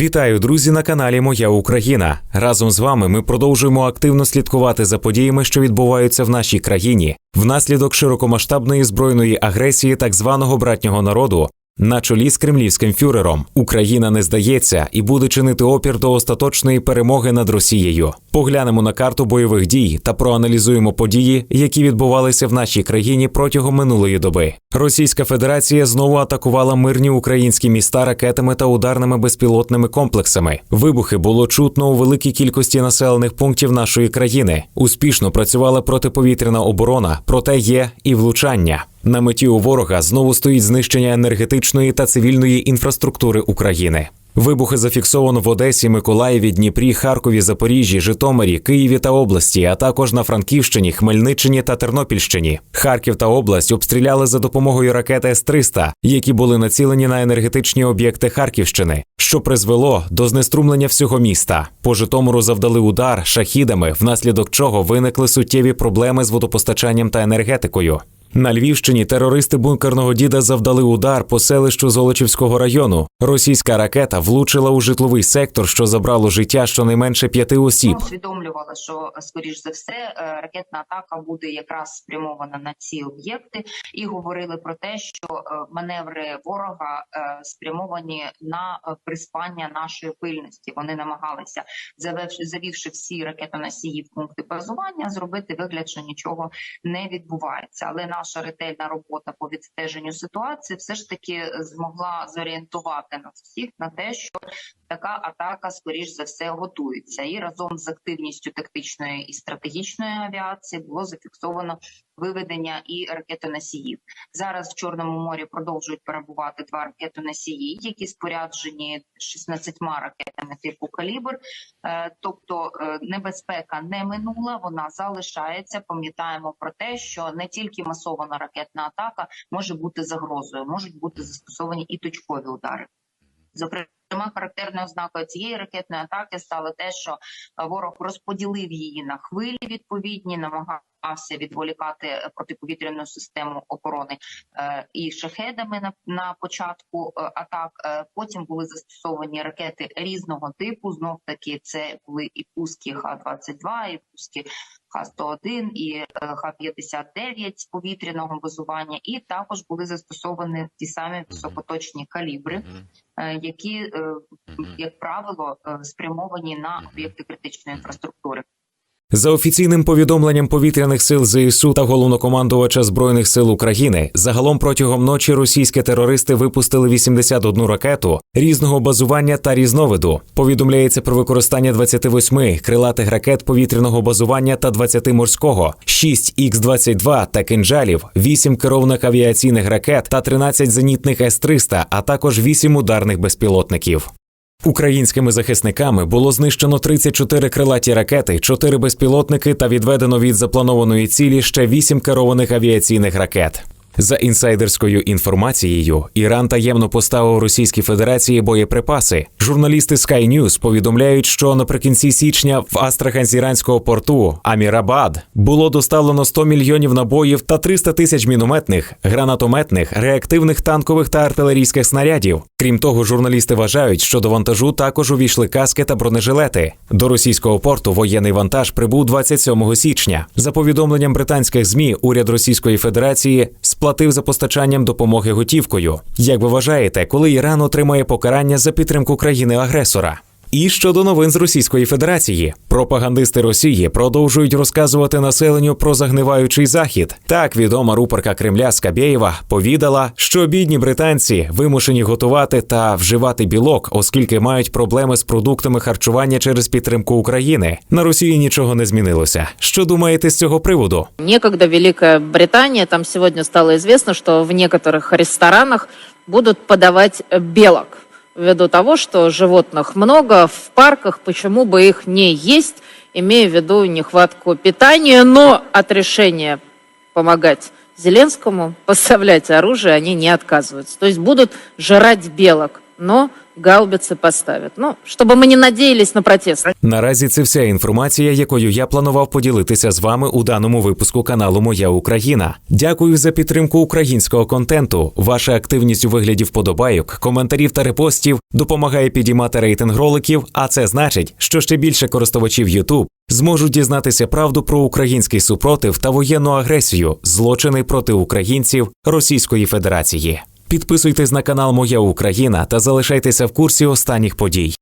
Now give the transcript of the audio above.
Вітаю, друзі, на каналі Моя Україна. Разом з вами ми продовжуємо активно слідкувати за подіями, що відбуваються в нашій країні, внаслідок широкомасштабної збройної агресії так званого братнього народу. На чолі з кремлівським фюрером Україна не здається і буде чинити опір до остаточної перемоги над Росією. Поглянемо на карту бойових дій та проаналізуємо події, які відбувалися в нашій країні протягом минулої доби. Російська Федерація знову атакувала мирні українські міста ракетами та ударними безпілотними комплексами. Вибухи було чутно у великій кількості населених пунктів нашої країни. Успішно працювала протиповітряна оборона, проте є і влучання. На меті у ворога знову стоїть знищення енергетичної та цивільної інфраструктури України. Вибухи зафіксовано в Одесі, Миколаєві, Дніпрі, Харкові, Запоріжжі, Житомирі, Києві та області, а також на Франківщині, Хмельниччині та Тернопільщині. Харків та область обстріляли за допомогою ракет С-300, які були націлені на енергетичні об'єкти Харківщини, що призвело до знеструмлення всього міста. По Житомиру завдали удар шахідами, внаслідок чого виникли суттєві проблеми з водопостачанням та енергетикою. На Львівщині терористи бункерного діда завдали удар по селищу Золочівського району. Російська ракета влучила у житловий сектор, що забрало життя щонайменше п'яти осіб. Ми усвідомлювали, що скоріш за все е, ракетна атака буде якраз спрямована на ці об'єкти, і говорили про те, що е, маневри ворога е, спрямовані на приспання нашої пильності. Вони намагалися, завівши всі ракетоносії в пункти базування, зробити вигляд, що нічого не відбувається. Але наша ретельна робота по відстеженню ситуації все ж таки змогла зорієнтувати нас всіх на те, що така атака, скоріш за все, готується. І разом з активністю тактичної і стратегічної авіації було зафіксовано виведення і ракетоносіїв. Зараз в Чорному морі продовжують перебувати два ракетоносії, які споряджені 16 ракетами типу калібр. Е, Тобто е, небезпека не минула, вона залишається. Пам'ятаємо про те, що не тільки масована ракетна атака може бути загрозою, можуть бути застосовані і точкові удари. Зокрема, характерною ознакою цієї ракетної атаки стало те, що ворог розподілив її на хвилі відповідні, намагався відволікати е, протиповітряну систему оборони е, і шахедами на, на початку е, атак. Потім були застосовані ракети різного типу. Знов таки це були і пуски Х-22, і пуски Х-101 і е, Х-59 з повітряного базування, і також були застосовані ті самі високоточні калібри, які, як правило, спрямовані на об'єкти критичної інфраструктури. За офіційним повідомленням повітряних сил ЗСУ та головнокомандувача збройних сил України, загалом протягом ночі російські терористи випустили 81 ракету різного базування та різновиду. Повідомляється про використання 28 крилатих ракет повітряного базування та 20 морського, 6 Х-22 та кинджалів, 8 керованих авіаційних ракет та 13 зенітних С-300, а також 8 ударних безпілотників. Українськими захисниками було знищено 34 крилаті ракети, 4 безпілотники та відведено від запланованої цілі ще 8 керованих авіаційних ракет. За інсайдерською інформацією, Іран таємно поставив Російській Федерації боєприпаси. Журналісти Sky News повідомляють, що наприкінці січня в Астрахань з іранського порту Амірабад було доставлено 100 мільйонів набоїв та 300 тисяч мінометних, гранатометних, реактивних танкових та артилерійських снарядів. Крім того, журналісти вважають, що до вантажу також увійшли каски та бронежилети. До російського порту воєнний вантаж прибув 27 січня. За повідомленням британських змі, уряд Російської Федерації сплатив за постачанням допомоги готівкою. Як ви вважаєте, коли Іран отримає покарання за підтримку країни-агресора? І щодо новин з Російської Федерації, пропагандисти Росії продовжують розказувати населенню про загниваючий захід. Так відома рупорка Кремля Скабєєва повідала, що бідні британці вимушені готувати та вживати білок, оскільки мають проблеми з продуктами харчування через підтримку України. На Росії нічого не змінилося. Що думаєте з цього приводу? Некогда Великая Британия, там сегодня стало известно, что в некоторых ресторанах будут подавать э, белок Ввиду того, что животных много в парках, почему бы их не есть, имея в виду нехватку питания, но от решения помогать Зеленскому, поставлять оружие, они не отказываются. То есть будут жрать белок, но гаубицы поставят. Ну, чтобы мы не надеялись на протест. Наразі це вся інформація, якою я планував поділитися з вами у даному випуску каналу Моя Україна. Дякую за підтримку українського контенту. Ваша активність у вигляді вподобайок, коментарів та репостів допомагає підіймати рейтинг роликів. А це значить, що ще більше користувачів YouTube зможуть дізнатися правду про український супротив та воєнну агресію, злочини проти українців Російської Федерації. Підписуйтесь на канал Моя Україна та залишайтеся в курсі останніх подій.